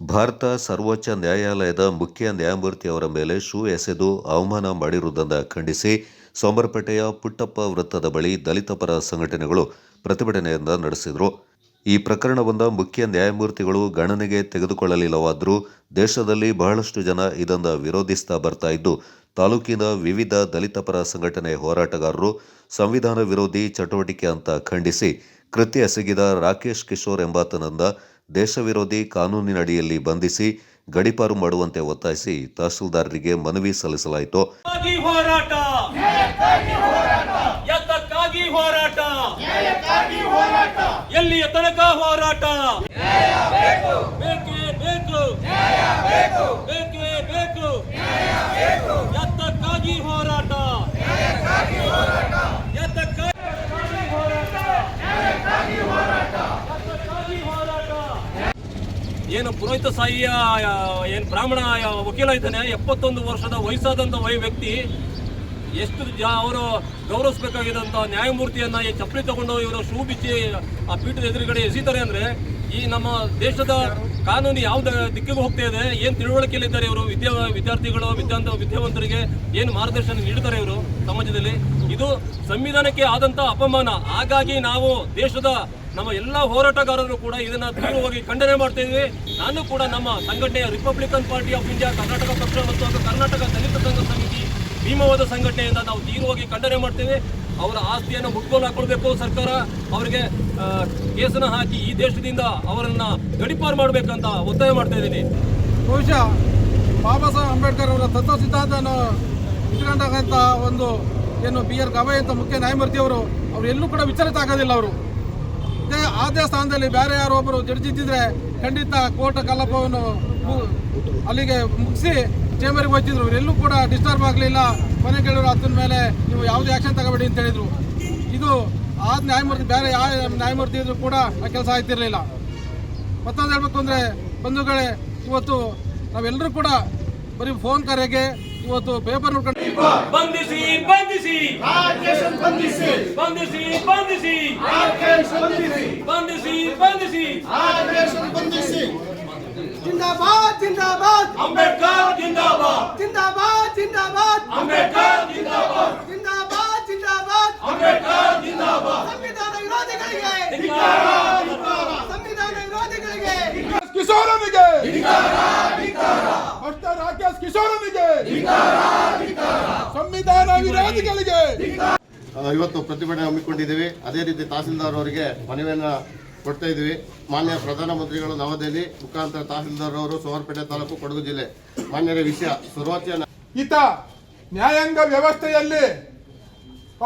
ಭಾರತ ಸರ್ವೋಚ್ಚ ನ್ಯಾಯಾಲಯದ ಮುಖ್ಯ ನ್ಯಾಯಮೂರ್ತಿಯವರ ಮೇಲೆ ಶೂ ಎಸೆದು ಅವಮಾನ ಮಾಡಿರುವುದನ್ನು ಖಂಡಿಸಿ ಸೋಮರಪೇಟೆಯ ಪುಟ್ಟಪ್ಪ ವೃತ್ತದ ಬಳಿ ದಲಿತ ಪರ ಸಂಘಟನೆಗಳು ಪ್ರತಿಭಟನೆಯಿಂದ ನಡೆಸಿದರು. ಈ ಪ್ರಕರಣವನ್ನು ಮುಖ್ಯ ನ್ಯಾಯಮೂರ್ತಿಗಳು ಗಣನೆಗೆ ತೆಗೆದುಕೊಳ್ಳಲಿಲ್ಲವಾದರೂ ದೇಶದಲ್ಲಿ ಬಹಳಷ್ಟು ಜನ ಇದನ್ನು ವಿರೋಧಿಸ್ತಾ ಬರ್ತಾ ಇದ್ದು, ತಾಲೂಕಿನ ವಿವಿಧ ದಲಿತ ಪರ ಸಂಘಟನೆ ಹೋರಾಟಗಾರರು ಸಂವಿಧಾನ ವಿರೋಧಿ ಚಟುವಟಿಕೆ ಅಂತ ಖಂಡಿಸಿ ಕೃತ್ಯ ಎಸಗಿದ ರಾಕೇಶ್ ಕಿಶೋರ್ ಎಂಬಾತನನ್ನ ದೇಶ ವಿರೋಧಿ ಕಾನೂನಿನಡಿಯಲ್ಲಿ ಬಂಧಿಸಿ ಗಡಿಪಾರು ಮಾಡುವಂತೆ ಒತ್ತಾಯಿಸಿ ತಹಸೀಲ್ದಾರರಿಗೆ ಮನವಿ ಸಲ್ಲಿಸಲಾಯಿತು. ಎಲ್ಲಿಯ ತನಕ ಹೋರಾಟ. ಏನು ಪುರೋಹಿತ ಸಾಯಿಯ ಏನು ಬ್ರಾಹ್ಮಣ ವಕೀಲ ಇದ್ದಾನೆ, ಎಪ್ಪತ್ತೊಂದು ವರ್ಷದ ವಯಸ್ಸಾದಂಥ ವೈ ವ್ಯಕ್ತಿ ಎಷ್ಟು ಅವರು ಗೌರವಿಸಬೇಕಾಗಿದ್ದಂಥ ನ್ಯಾಯಮೂರ್ತಿಯನ್ನ ಈ ಚಪ್ಪಲಿ ತಗೊಂಡು ಇವರು ಶೂ ಬಿಚ್ಚಿ, ಆ ಪೀಠದ ಎದುರುಗಡೆ ಎಸಿತಾರೆ ಅಂದ್ರೆ ಈ ನಮ್ಮ ದೇಶದ ಕಾನೂನು ಯಾವ ದಿಕ್ಕಿಗೆ ಹೋಗ್ತಾ ಇದೆ, ಏನು ತಿಳುವಳಿಕೆಯಲ್ಲಿದ್ದಾರೆ ಇವರು, ವಿದ್ಯಾ, ವಿದ್ಯಾರ್ಥಿಗಳು, ವಿದ್ಯಾಂತ, ವಿದ್ಯಾವಂತರಿಗೆ ಏನು ಮಾರ್ಗದರ್ಶನ ನೀಡ್ತಾರೆ ಇವರು ಸಮಾಜದಲ್ಲಿ? ಇದು ಸಂವಿಧಾನಕ್ಕೆ ಆದಂತ ಅಪಮಾನ. ಹಾಗಾಗಿ ನಾವು ದೇಶದ ನಮ್ಮ ಎಲ್ಲ ಹೋರಾಟಗಾರರು ಕೂಡ ಇದನ್ನ ತೀವ್ರವಾಗಿ ಖಂಡನೆ ಮಾಡ್ತಾ ಇದ್ವಿ. ನಾನು ಕೂಡ ನಮ್ಮ ಸಂಘಟನೆಯ Republican Party of India Karnataka ಪಕ್ಷ ಮತ್ತು ಕರ್ನಾಟಕ ದಲಿತ ಸಂಘ ಸಮಿತಿ ಭೀಮವಾದ ಸಂಘಟನೆಯಿಂದ ನಾವು ತೀವ್ರವಾಗಿ ಖಂಡನೆ ಮಾಡ್ತೇವೆ. ಅವರ ಆಸ್ತಿಯನ್ನು ಮುಟ್ಕೊಂಡು ಹಾಕೊಳ್ಬೇಕು ಸರ್ಕಾರ. ಅವರಿಗೆ ಕೇಸನ್ನು ಕೇಸನ್ನ ಹಾಕಿ ಈ ದೇಶದಿಂದ ಅವರನ್ನು ಗಡಿಪಾರು ಮಾಡಬೇಕಂತ ಒತ್ತಾಯ ಮಾಡ್ತಾ ಇದ್ದೀನಿ. ಬಹುಶಃ ಬಾಬಾ ಸಾಹೇಬ್ ಅಂಬೇಡ್ಕರ್ ಅವರ ತತ್ವ ಸಿದ್ಧಾಂತನ ಇಟ್ಕೊಂಡಾಗಂತ ಒಂದು ಏನು ಬಿ ಆರ್ ಗವಾಯಿ ಅಂತ ಮುಖ್ಯ ನ್ಯಾಯಮೂರ್ತಿಯವರು, ಅವರು ಎಲ್ಲೂ ಕೂಡ ವಿಚಾರಿತ ಆಗೋದಿಲ್ಲ ಅವರು. ಇದೇ ಅದೇ ಸ್ಥಾನದಲ್ಲಿ ಬೇರೆ ಯಾರೋ ಒಬ್ಬರು ಜಡ್ಜಿದ್ದಿದ್ರೆ ಖಂಡಿತ ಕೋರ್ಟ್ ಕಲಾಪವನ್ನು ಮು- ಅಲ್ಲಿಗೆ ಮುಗಿಸಿ ಚೇಂಬರ್ಗೆ ಹೋಗ್ತಿದ್ರು. ಎಲ್ಲೂ ಕೂಡ ಡಿಸ್ಟರ್ಬ್ ಆಗಲಿಲ್ಲ. ಮನೆ ಕೇಳಿದ್ರು ಅದನ್ನ ಮೇಲೆ ನೀವು ಯಾವುದೇ ಆಕ್ಷನ್ ತಗೋಬೇಡಿ ಅಂತ ಹೇಳಿದ್ರು. ಇದು ಆದ ನ್ಯಾಯಮೂರ್ತಿ ಬೇರೆ ಯಾವ ನ್ಯಾಯಮೂರ್ತಿ ಇದ್ರು ಕೂಡ ಆ ಕೆಲಸ ಆಯ್ತಿರಲಿಲ್ಲ ಮತ್ತೊಂದು ಹೇಳ್ಬೇಕು ಅಂದರೆ ಬಂಧುಗಳೇ ಇವತ್ತು ನಾವೆಲ್ಲರೂ ಕೂಡ ಬರೀ ಫೋನ್ ಕರೆಗೆ ಇವತ್ತು ಪೇಪರ್ ನೋಡ್ಕೊಂಡು ಬಂಧಿಸಿ ಬಂಧಿಸಿ. ಬಂಧಿಸಿ ಬಂಧಿಸಿ ಬಂಧಿಸಿ ಜಿಂದಾಬಾದ್. ಅಂಬೇಡ್ಕರ್ ಜಿಂದಾಬಾದ್. ಜಿಂದಾಬಾದ್ ಜಿಂದಾಬಾದ್. ಅಂಬೇಡ್ಕರ್ ಜಿಂದಾಬಾದ್. ಜಿಂದಾಬಾದ್ ಜಿಂದಾಬಾದ್. ಅಂಬೇಡ್ಕರ್ ಜಿಂದಾಬಾದ್. ಸಂವಿಧಾನ ವಿರೋಧಿಗಳಿಗೆ. ಸಂವಿಧಾನ ವಿರೋಧಿಗಳಿಗೆ. ಕಿಶೋರನಿಗೆ. ಡಾಕ್ಟರ್ ರಾಕೇಶ್ ಕಿಶೋರನಿಗೆ. ಸಂವಿಧಾನ ವಿರೋಧಿಗಳಿಗೆ. ಇವತ್ತು ಪ್ರತಿಭಟನೆ ಹಮ್ಮಿಕೊಂಡಿದ್ದೀವಿ. ಅದೇ ರೀತಿ ತಹಸೀಲ್ದಾರ್ ಅವರಿಗೆ ಮನವಿಯನ್ನು ಕೊಡ್ತಾ ಇದ್ದೀವಿ. ಮಾನ್ಯ ಪ್ರಧಾನಮಂತ್ರಿಗಳು ನವದೆಹಲಿ ಮುಖಾಂತರ ತಹಸೀಲ್ದಾರ್ ಅವರು ಸೋಮರಪೇಟೆ ತಾಲೂಕು ಕೊಡಗು ಜಿಲ್ಲೆ. ಮಾನ್ಯರ ವಿಷಯ ಸರ್ವೋಚ್ಚ ನ್ಯಾಯಾಲಯ ಈತ ನ್ಯಾಯಾಂಗ ವ್ಯವಸ್ಥೆಯಲ್ಲಿ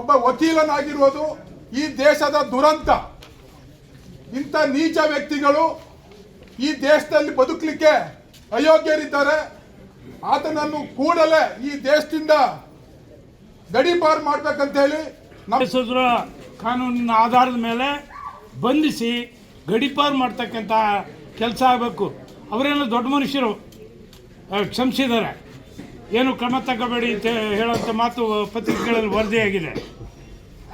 ಒಬ್ಬ ವಕೀಲನಾಗಿರುವುದು ಈ ದೇಶದ ದುರಂತ. ಇಂಥ ನೀಚ ವ್ಯಕ್ತಿಗಳು ಈ ದೇಶದಲ್ಲಿ ಬದುಕಲಿಕ್ಕೆ ಅಯೋಗ್ಯರಿದ್ದಾರೆ. ಆತನನ್ನು ಕೂಡಲೇ ಈ ದೇಶದಿಂದ ಗಡಿಪಾರು ಮಾಡ್ಬೇಕಂತ ಹೇಳಿ ನಮ್ಮ ಕಾನೂನಿನ ಆಧಾರದ ಮೇಲೆ ಬಂಧಿಸಿ ಗಡಿಪಾರು ಮಾಡ್ತಕ್ಕಂಥ ಕೆಲಸ ಆಗಬೇಕು. ಅವರೇನು ದೊಡ್ಡ ಮನುಷ್ಯರು. ಕ್ಷಮಿಸಿದ್ದಾರೆ. ಏನು ಕ್ರಮ ತಗೋಬೇಡಿ ಅಂತ ಹೇಳುವಂಥ ಮಾತು ಪತ್ರಿಕೆಗಳಲ್ಲಿ ವರದಿಯಾಗಿದೆ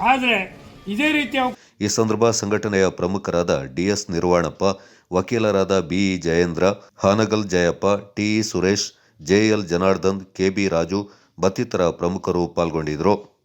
ಆದರೆ ಇದೇ ರೀತಿ ಈ ಸಂದರ್ಭ ಸಂಘಟನೆಯ ಪ್ರಮುಖರಾದ ಡಿಎಸ್ ನಿರ್ವಾಣಪ್ಪ, ವಕೀಲರಾದ BE Jayendra, Hanagal Jayappa, T. Suresh JL Janardhan KB Raju ಮತ್ತಿತರ ಪ್ರಮುಖರು ಪಾಲ್ಗೊಂಡಿದ್ದರು.